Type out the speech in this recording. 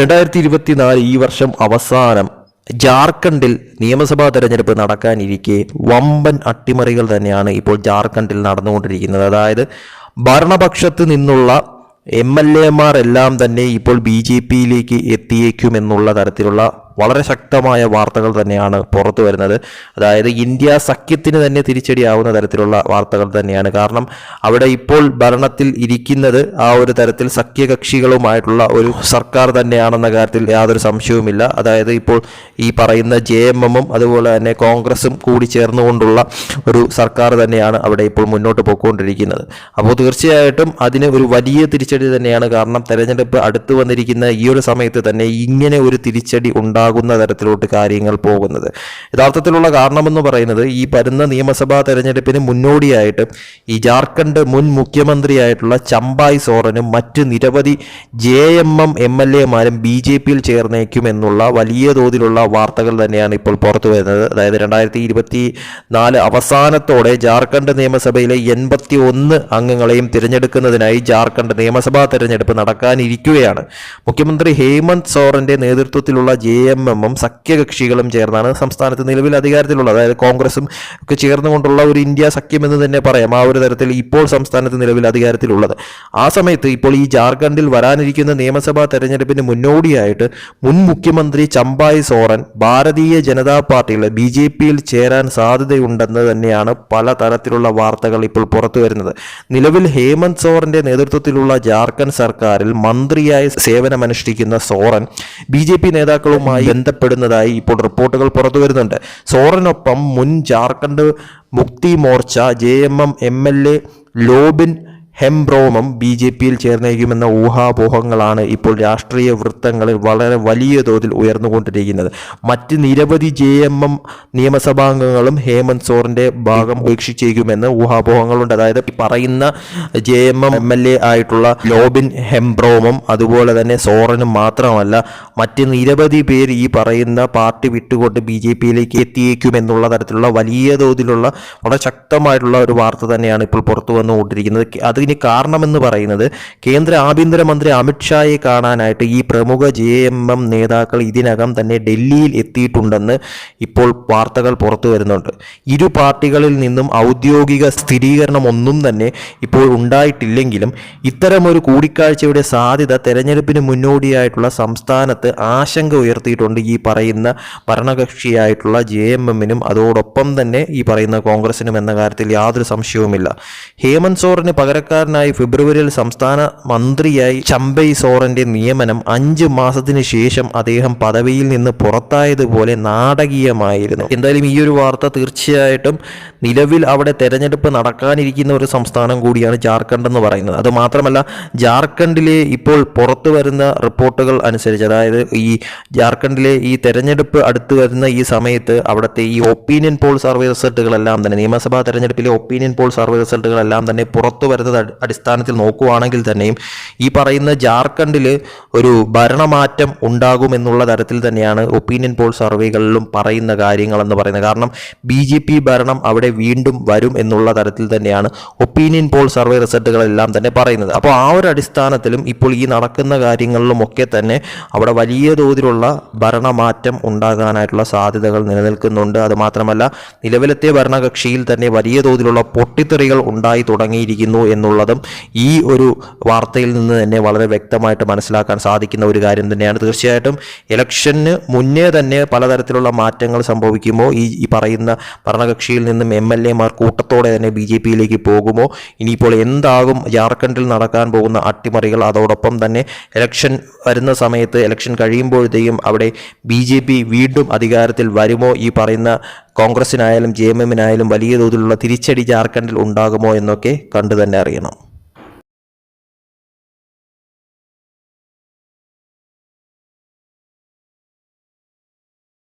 രണ്ടായിരത്തി ഇരുപത്തിനാല് ഈ വർഷം അവസാനം ജാർഖണ്ഡിൽ നിയമസഭാ തെരഞ്ഞെടുപ്പ് നടക്കാനിരിക്കെ വമ്പൻ അട്ടിമറികൾ തന്നെയാണ് ഇപ്പോൾ ജാർഖണ്ഡിൽ നടന്നുകൊണ്ടിരിക്കുന്നത്. അതായത് ഭരണപക്ഷത്ത് നിന്നുള്ള എം എൽ എമാരെല്ലാം തന്നെ ഇപ്പോൾ ബി ജെ പിയിലേക്ക് എത്തിയേക്കുമെന്നുള്ള തരത്തിലുള്ള വളരെ ശക്തമായ വാർത്തകൾ തന്നെയാണ് പുറത്തു വരുന്നത്. അതായത് ഇന്ത്യ സഖ്യത്തിന് തന്നെ തിരിച്ചടിയാവുന്ന തരത്തിലുള്ള വാർത്തകൾ തന്നെയാണ്. കാരണം അവിടെ ഇപ്പോൾ ഭരണത്തിൽ ഇരിക്കുന്നത് ആ ഒരു തരത്തിൽ സഖ്യകക്ഷികളുമായിട്ടുള്ള ഒരു സർക്കാർ തന്നെയാണെന്ന കാര്യത്തിൽ യാതൊരു സംശയവുമില്ല. അതായത് ഇപ്പോൾ ഈ പറയുന്ന ജെ എം എമ്മും അതുപോലെ തന്നെ കോൺഗ്രസും കൂടി ചേർന്നുകൊണ്ടുള്ള ഒരു സർക്കാർ തന്നെയാണ് അവിടെ ഇപ്പോൾ മുന്നോട്ട് പോയിക്കൊണ്ടിരിക്കുന്നത്. അപ്പോൾ തീർച്ചയായിട്ടും അതിന് ഒരു വലിയ തിരിച്ചടി തന്നെയാണ്. കാരണം തെരഞ്ഞെടുപ്പ് അടുത്തു വന്നിരിക്കുന്ന ഈ ഒരു സമയത്ത് തന്നെ ഇങ്ങനെ ഒരു തിരിച്ചടി ഉണ്ടാകുന്ന തരത്തിലോട്ട് കാര്യങ്ങൾ പോകുന്നത്. യഥാർത്ഥത്തിലുള്ള കാരണമെന്ന് പറയുന്നത് ഈ വരുന്ന നിയമസഭാ തെരഞ്ഞെടുപ്പിന് മുന്നോടിയായിട്ട് ഈ ജാർഖണ്ഡ് മുൻ മുഖ്യമന്ത്രിയായിട്ടുള്ള ചമ്പായ് സോറനും മറ്റ് നിരവധി J M M M L എമാരും ബി ജെ പിയിൽ ചേർന്നേക്കുമെന്നുള്ള വലിയ തോതിലുള്ള വാർത്തകൾ തന്നെയാണ് ഇപ്പോൾ പുറത്തു വരുന്നത്. അതായത് രണ്ടായിരത്തി ഇരുപത്തി നാല് അവസാനത്തോടെ ജാർഖണ്ഡ് നിയമസഭയിലെ എൺപത്തി ഒന്ന് അംഗങ്ങളെയും തിരഞ്ഞെടുക്കുന്നതിനായി ജാർഖണ്ഡ് നിയമസഭാ തെരഞ്ഞെടുപ്പ് നടക്കാനിരിക്കുകയാണ്. മുഖ്യമന്ത്രി ഹേമന്ത് സോറന്റെ നേതൃത്വത്തിലുള്ള ജെ എം എമ്മും സഖ്യകക്ഷികളും ചേർന്നാണ് സംസ്ഥാനത്ത് നിലവിൽ അധികാരത്തിലുള്ളത്. അതായത് കോൺഗ്രസും ഒക്കെ ചേർന്നുകൊണ്ടുള്ള ഒരു ഇന്ത്യ സഖ്യം എന്ന് തന്നെ പറയാം. ആ ഒരു തരത്തിൽ ഇപ്പോൾ സംസ്ഥാനത്ത് നിലവിൽ അധികാരത്തിലുള്ളത്. ആ സമയത്ത് ഇപ്പോൾ ഈ ജാർഖണ്ഡിൽ വരാനിരിക്കുന്ന നിയമസഭാ തെരഞ്ഞെടുപ്പിന് മുന്നോടിയായിട്ട് മുൻ മുഖ്യമന്ത്രി ചമ്പായ് സോറൻ ഭാരതീയ ജനതാ പാർട്ടിയിലെ ബി ജെ പിയിൽ ചേരാൻ സാധ്യതയുണ്ടെന്ന് തന്നെയാണ് പല തരത്തിലുള്ള വാർത്തകൾ ഇപ്പോൾ പുറത്തു വരുന്നത്. നിലവിൽ ഹേമന്ത് സോറന്റെ നേതൃത്വത്തിലുള്ള ജാർഖണ്ഡ് സർക്കാരിൽ മന്ത്രിയായി സേവനമനുഷ്ഠിക്കുന്ന സോറൻ ബി ജെ പി നേതാക്കളുമായി ബന്ധപ്പെടുന്നതായി ഇപ്പോൾ റിപ്പോർട്ടുകൾ പുറത്തു വരുന്നുണ്ട്. സോറനൊപ്പം മുൻ Jharkhand Mukti Morcha J M M M L A Lobin ഹെംബ്രോമം B J പിയിൽ ചേർന്നേക്കുമെന്ന ഊഹാപോഹങ്ങളാണ് ഇപ്പോൾ രാഷ്ട്രീയ വൃത്തങ്ങളിൽ വളരെ വലിയ തോതിൽ ഉയർന്നുകൊണ്ടിരിക്കുന്നത്. മറ്റ് നിരവധി ജെ എം എം നിയമസഭാംഗങ്ങളും ഹേമന്ത് സോറിന്റെ ഭാഗം ഉപേക്ഷിച്ചേക്കുമെന്ന് ഊഹാപോഹങ്ങളുണ്ട്. അതായത് പറയുന്ന J M M M L A ആയിട്ടുള്ള ലോബിൻ ഹെംബ്രോമം അതുപോലെ തന്നെ സോറനും മാത്രമല്ല മറ്റ് നിരവധി പേർ ഈ പറയുന്ന പാർട്ടി വിട്ടുകൊണ്ട് ബി ജെ പിയിലേക്ക് എത്തിയേക്കുമെന്നുള്ള തരത്തിലുള്ള വലിയ തോതിലുള്ള വളരെ ശക്തമായിട്ടുള്ള ഒരു വാർത്ത തന്നെയാണ് ഇപ്പോൾ പുറത്തു വന്നുകൊണ്ടിരിക്കുന്നത് അതിന് കാരണമെന്ന് പറയുന്നത് കേന്ദ്ര ആഭ്യന്തരമന്ത്രി അമിത്ഷായെ കാണാനായിട്ട് ഈ പ്രമുഖ ജെ എം എം നേതാക്കൾ ഇതിനകം തന്നെ ഡൽഹിയിൽ എത്തിയിട്ടുണ്ടെന്ന് ഇപ്പോൾ വാർത്തകൾ പുറത്തു വരുന്നുണ്ട്. ഇരു പാർട്ടികളിൽ നിന്നും ഔദ്യോഗിക സ്ഥിരീകരണം ഒന്നും തന്നെ ഇപ്പോൾ ഉണ്ടായിട്ടില്ലെങ്കിലും ഇത്തരമൊരു കൂടിക്കാഴ്ചയുടെ സാധ്യത തെരഞ്ഞെടുപ്പിന് മുന്നോടിയായിട്ടുള്ള സംസ്ഥാനത്ത് ആശങ്ക ഉയർത്തിയിട്ടുണ്ട് ഈ പറയുന്ന ഭരണകക്ഷിയായിട്ടുള്ള ജെ എം എമ്മിനും. അതോടൊപ്പം തന്നെ ഈ പറയുന്ന കോൺഗ്രസിനും എന്ന കാര്യത്തിൽ യാതൊരു സംശയവുമില്ല. ഹേമന്ത് സോറിന് പകരക്കാരനായി ഫെബ്രുവരിയിൽ സംസ്ഥാന മന്ത്രിയായി ചമ്പൈ സോറന്റെ നിയമനം അഞ്ച് മാസത്തിന് ശേഷം അദ്ദേഹം പദവിയിൽ നിന്ന് പുറത്തായതുപോലെ നാടകീയമായിരുന്നു. എന്തായാലും ഈ ഒരു വാർത്ത തീർച്ചയായിട്ടും നിലവിൽ അവിടെ തെരഞ്ഞെടുപ്പ് നടക്കാനിരിക്കുന്ന ഒരു സംസ്ഥാനം കൂടിയാണ് ജാർഖണ്ഡ് എന്ന് പറയുന്നത്. അത് മാത്രമല്ല ജാർഖണ്ഡിലെ ഇപ്പോൾ പുറത്തു വരുന്ന റിപ്പോർട്ടുകൾ അനുസരിച്ച് അതായത് ഈ ജാർഖണ്ഡിലെ ഈ തെരഞ്ഞെടുപ്പ് അടുത്ത് വരുന്ന ഈ സമയത്ത് അവിടുത്തെ ഈ ഒപ്പീനിയൻ പോൾ സർവേ റിസൾട്ടുകളെല്ലാം തന്നെ നിയമസഭാ തെരഞ്ഞെടുപ്പിലെ ഒപ്പീനിയൻ പോൾ സർവേ റിസൾട്ടുകളെല്ലാം തന്നെ പുറത്തു വരുന്നത് അടിസ്ഥാനത്തിൽ നോക്കുകയാണെങ്കിൽ തന്നെയും ഈ പറയുന്ന ജാർഖണ്ഡിൽ ഒരു ഭരണമാറ്റം ഉണ്ടാകുമെന്നുള്ള തരത്തിൽ തന്നെയാണ് ഒപ്പീനിയൻ പോൾ സർവേകളിലും പറയുന്ന കാര്യങ്ങളെന്ന് പറയുന്നത്. കാരണം ബി ജെ പി ഭരണം അവിടെ വീണ്ടും വരും എന്നുള്ള തരത്തിൽ തന്നെയാണ് ഒപ്പീനിയൻ പോൾ സർവേ റിസൾട്ടുകളെല്ലാം തന്നെ പറയുന്നത്. അപ്പോൾ ആ ഒരു അടിസ്ഥാനത്തിലും ഇപ്പോൾ ഈ നടക്കുന്ന കാര്യങ്ങളിലും ഒക്കെ തന്നെ അവിടെ വലിയ തോതിലുള്ള ഭരണമാറ്റം ഉണ്ടാകാനായിട്ടുള്ള സാധ്യതകൾ നിലനിൽക്കുന്നുണ്ട്. അതുമാത്രമല്ല നിലവിലത്തെ ഭരണകക്ഷിയിൽ തന്നെ വലിയ തോതിലുള്ള പൊട്ടിത്തെറികൾ ഉണ്ടായി തുടങ്ങിയിരിക്കുന്നു എന്നുള്ളതും ഈ ഒരു വാർത്തയിൽ നിന്ന് തന്നെ വളരെ വ്യക്തമായിട്ട് മനസ്സിലാക്കാൻ സാധിക്കുന്ന ഒരു കാര്യം തന്നെയാണ്. തീർച്ചയായിട്ടും ഇലക്ഷന് മുന്നേ തന്നെ പലതരത്തിലുള്ള മാറ്റങ്ങൾ സംഭവിക്കുമോ? ഈ ഈ പറയുന്ന ഭരണകക്ഷിയിൽ നിന്നും എം എൽ എമാർ കൂട്ടത്തോടെ തന്നെ ബി ജെ പിയിലേക്ക് പോകുമോ? ഇനിയിപ്പോൾ എന്താകും? ജാർഖണ്ഡിൽ നടക്കാൻ പോകുന്ന അട്ടിമറികൾ അതോടൊപ്പം തന്നെ ഇലക്ഷൻ വരുന്ന സമയത്ത് ഇലക്ഷൻ കഴിയുമ്പോഴത്തേക്കും അവിടെ ബി ജെ പി വീണ്ടും അധികാരത്തിൽ വരുമോ? ഈ പറയുന്ന കോൺഗ്രസിനായാലും ജെ എം എമ്മിനായാലും വലിയ തോതിലുള്ള തിരിച്ചടി ജാർഖണ്ഡിൽ ഉണ്ടാകുമോ എന്നൊക്കെ കണ്ടു തന്നെ അറിയണം.